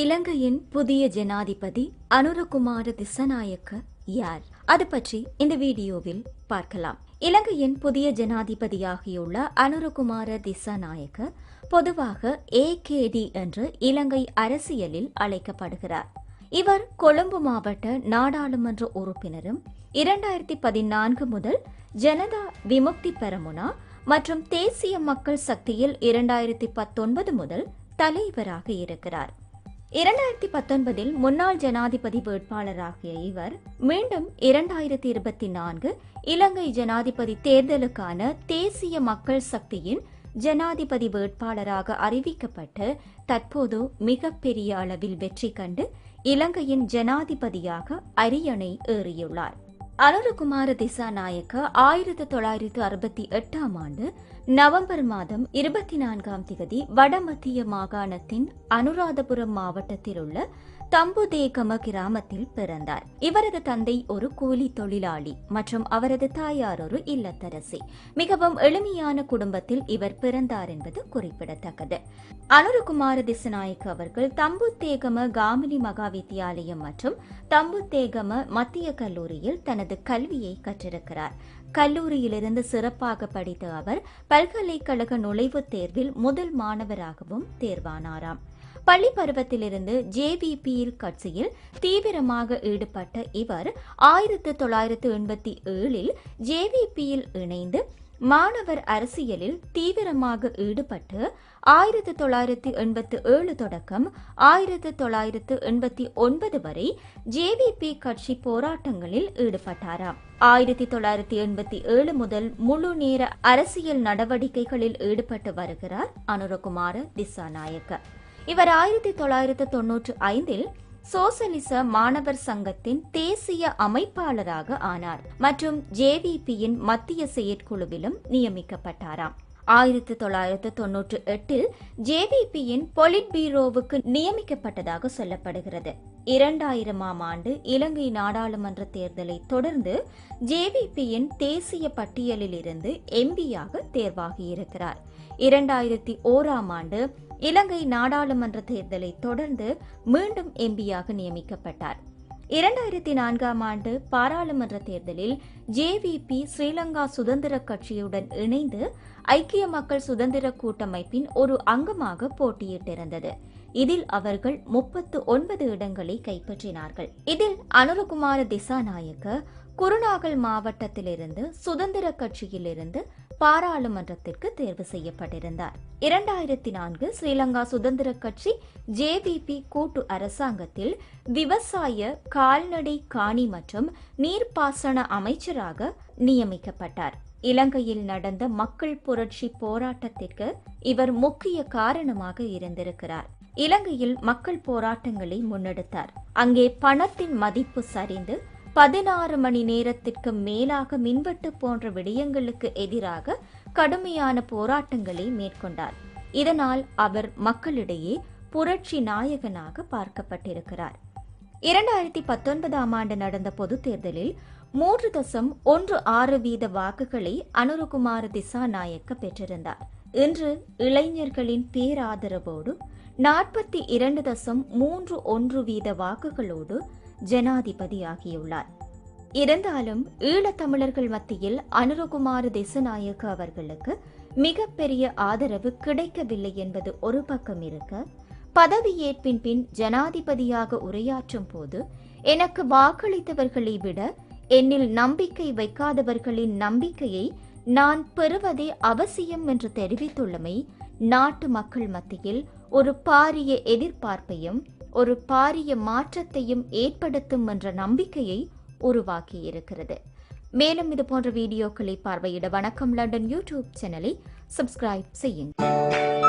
இலங்கையின் புதிய ஜனாதிபதி அனுரகுமார திசநாயக்க யார்? அது பற்றி இந்த வீடியோவில் பார்க்கலாம். இலங்கையின் புதிய ஜனாதிபதியாகியுள்ள அனுரகுமார திசாநாயக்க பொதுவாக ஏகேடி என்று இலங்கை அரசியலில் அழைக்கப்படுகிறார். இவர் கொழும்பு மாவட்ட நாடாளுமன்ற உறுப்பினரும் இரண்டாயிரத்தி பதினான்கு முதல் ஜனதா விமுக்தி பெரமுனா மற்றும் தேசிய மக்கள் சக்தியில் இரண்டாயிரத்தி பத்தொன்பது முதல் தலைவராக இருக்கிறார். இரண்டாயிரத்தி பத்தொன்பதில் முன்னாள் ஜனாதிபதி வேட்பாளராகிய இவர் மீண்டும் இரண்டாயிரத்தி இருபத்தி நான்கு இலங்கை ஜனாதிபதி தேர்தலுக்கான தேசிய மக்கள் சக்தியின் ஜனாதிபதி வேட்பாளராக அறிவிக்கப்பட்டு தற்போது மிகப்பெரிய அளவில் வெற்றி கண்டு இலங்கையின் ஜனாதிபதியாக அரியணை ஏறியுள்ளார். அனுரகுமார திசாநாயக்க ஆயிரத்தி தொள்ளாயிரத்து அறுபத்தி எட்டாம் ஆண்டு நவம்பர் மாதம் இருபத்தி நான்காம் திகதி வடமத்திய மாகாணத்தின் அனுராதபுரம் மாவட்டத்தில் உள்ள தம்புதேகம கிராமத்தில் பிறந்தார். இவரது தந்தை ஒரு கூலி தொழிலாளி மற்றும் அவரது தாயார் ஒரு இல்லத்தரசி. மிகவும் எளிமையான குடும்பத்தில் இவர் பிறந்தார் என்பது குறிப்பிடத்தக்கது. அனுரகுமார திசநாயக் அவர்கள் தம்புத்தேகம காமினி மகா வித்தியாலயம் மற்றும் தம்புத்தேகம மத்திய கல்லூரியில் தனது கல்வியை கற்றிருக்கிறார். கல்லூரியிலிருந்து சிறப்பாக படித்த அவர் பல்கலைக்கழக நுழைவுத் தேர்வில் முதல் மாணவராகவும் தேர்வானாராம். பள்ளி பருவத்திலிருந்து ஜேவிபியில் கட்சியில் தீவிரமாக ஈடுபட்ட இவர் ஆயிரத்து தொள்ளாயிரத்து எண்பத்தி ஏழில் ஜேவிபியில் இணைந்து மாணவர் அரசியலில் தீவிரமாக ஈடுபட்டு ஆயிரத்து தொள்ளாயிரத்து எண்பத்து ஏழு தொடக்கம் ஆயிரத்தி தொள்ளாயிரத்து எண்பத்தி ஒன்பது வரை ஜேவிபி கட்சி போராட்டங்களில் ஈடுபட்டாராம். ஆயிரத்தி தொள்ளாயிரத்தி எண்பத்தி ஏழு முதல் முழு நேர அரசியல் நடவடிக்கைகளில் ஈடுபட்டு வருகிறார் அனுரகுமார திசாநாயக்க. இவர் ஆயிரத்தி தொள்ளாயிரத்து தொன்னூற்று ஐந்தில் சோசலிச மாணவர் சங்கத்தின் தேசிய அமைப்பாளராக ஆனார் மற்றும் ஜேவிபியின் மத்திய செயற்குழுவிலும் நியமிக்கப்பட்டாராம். ஆயிரத்தி தொள்ளாயிரத்து தொன்னூற்று எட்டில் ஜேவிபியின் பொலிட் பீரோவுக்கு நியமிக்கப்பட்டதாக சொல்லப்படுகிறது. இரண்டாயிரமாம் ஆண்டு இலங்கை நாடாளுமன்ற தேர்தலை தொடர்ந்து ஜேவிபியின் தேசிய பட்டியலில் இருந்து எம்பியாக தேர்வாகியிருக்கிறார். இரண்டாயிரத்தி ஓராம் ஆண்டு இலங்கை நாடாளுமன்ற தேர்தலை தொடர்ந்து மீண்டும் எம்பியாக நியமிக்கப்பட்டார். இரண்டாயிரத்தி நான்காம் ஆண்டு பாராளுமன்ற தேர்தலில் ஜேவிபி ஸ்ரீலங்கா சுதந்திர கட்சியுடன் இணைந்து ஐக்கிய மக்கள் சுதந்திர கூட்டமைப்பின் ஒரு அங்கமாக போட்டியிட்டிருந்தது. இதில் அவர்கள் முப்பத்து ஒன்பது இடங்களை கைப்பற்றினார்கள். இதில் அனுரகுமார திசாநாயக்க குருநாகல் மாவட்டத்திலிருந்து சுதந்திர கட்சியிலிருந்து பாராளுமன்றத்திற்கு தேர்வு செய்யப்பட்டிருந்தார். இரண்டாயிரத்தி நான்கு ஸ்ரீலங்கா சுதந்திர கட்சி ஜேவிபி கூட்டு அரசாங்கத்தில் விவசாய கால்நடை காணி மற்றும் நீர்ப்பாசன அமைச்சராக நியமிக்கப்பட்டார். இலங்கையில் நடந்த மக்கள் புரட்சி போராட்டத்திற்கு இவர் முக்கிய காரணமாக இருந்திருக்கிறார். இலங்கையில் மக்கள் போராட்டங்களை முன்னெடுத்தார். அங்கே பணத்தின் மதிப்பு சரிந்து பதினாறு மணி நேரத்திற்கு மேலாக மின்வெட்டு போன்ற விடயங்களுக்கு எதிராக கடுமையான போராட்டங்களை மேற்கொண்டார். இதனால் அவர் மக்களிடையே புரட்சி நாயகனாக பார்க்கப்பட்டிருக்கிறார். இரண்டாயிரத்தி பத்தொன்பதாம் ஆண்டு நடந்த பொதுத் தேர்தலில் மூன்று தசம் ஒன்று ஆறு வீத வாக்குகளை அனுரகுமார திசாநாயக்க பெற்றிருந்தார். இன்று இளைஞர்களின் பேராதரவோடு நாற்பத்தி இரண்டு தசம் மூன்று ஒன்று வீத வாக்குகளோடு ஜனாதிபதியாகியுள்ளார். இருந்தாலும் ஈழத்தமிழர்கள் மத்தியில் அனுரகுமார் திசநாயக்க அவர்களுக்கு மிகப்பெரிய ஆதரவு கிடைக்கவில்லை என்பது ஒரு பக்கம் இருக்க பதவியேற்பின் பின் ஜனாதிபதியாக உரையாற்றும் போது எனக்கு வாக்களித்தவர்களை விட என்னில் நம்பிக்கை வைக்காதவர்களின் நம்பிக்கையை நான் பெறுவதே அவசியம் என்று தெரிவித்துள்ளமை நாட்டு மக்கள் மத்தியில் ஒரு பாரிய எதிர்பார்ப்பையும் ஒரு பாரிய மாற்றத்தையும் ஏற்படுத்தும் என்ற நம்பிக்கையை உருவாக்கியிருக்கிறது. மேலும் இது போன்ற வீடியோக்களை பார்வையிட வணக்கம். லண்டன் யூடியூப் சேனலை சப்ஸ்கிரைப் செய்யுங்கள்.